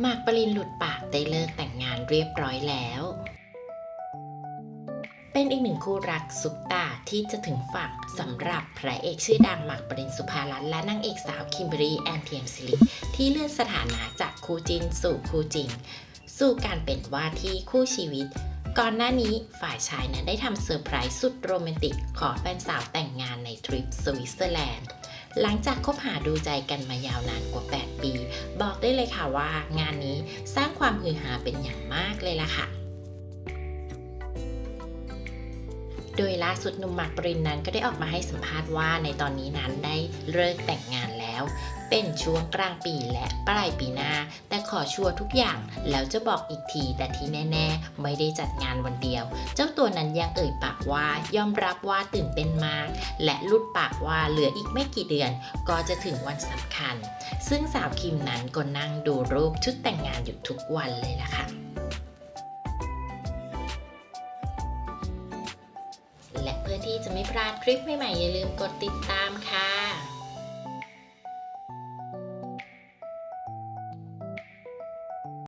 หมากปรินหลุดปากได้เลิกแต่งงานเรียบร้อยแล้ว เป็นอีกหนึ่งคู่รักซุปตาที่จะถึงฝั่งสำหรับพระเอกชื่อดังหมากปรินสุภาลัตน์และนางเอกสาวคิมเบอรี่แอนเทียมซิลิที่เลื่อนสถานะจากคู่จินสู่คู่จริง สู่การเป็นว่าที่คู่ชีวิต ก่อนหน้านี้ฝ่ายชายนั้นได้ทำเซอร์ไพรส์สุดโรแมนติกขอแฟนสาวแต่งงานในทริปสวิตเซอร์แลนด์ หลังจากคบหาดูใจกันมายาวนานกว่า 8 ปี บอกได้เลยค่ะว่างานนี้สร้างความฮือฮาเป็นอย่างมากเลยล่ะค่ะโดยล่าสุดหนุ่มหมากปรินนั้นก็ได้ออกมาให้สัมภาษณ์ว่าในตอนนี้นั้นได้เลิกแต่งงาน เป็นช่วงกลางปีและปลายปีหน้า แต่ขอชัวร์ทุกอย่างแล้วจะบอกอีกทีแต่ที่แน่ ๆ ไม่ได้จัดงานวันเดียว เจ้าตัวนั้นยังเอ่ยปากว่ายอมรับว่าตื่นเต้นมาก และลุดปากว่าเหลืออีกไม่กี่เดือน ก็จะถึงวันสำคัญ ซึ่งสาวคิมนั้นก็นั่งดูรูปชุดแต่งงานอยู่ทุกวันเลยล่ะค่ะและเพื่อที่จะไม่พลาดคลิปใหม่ๆอย่าลืมกดติดตามค่ะ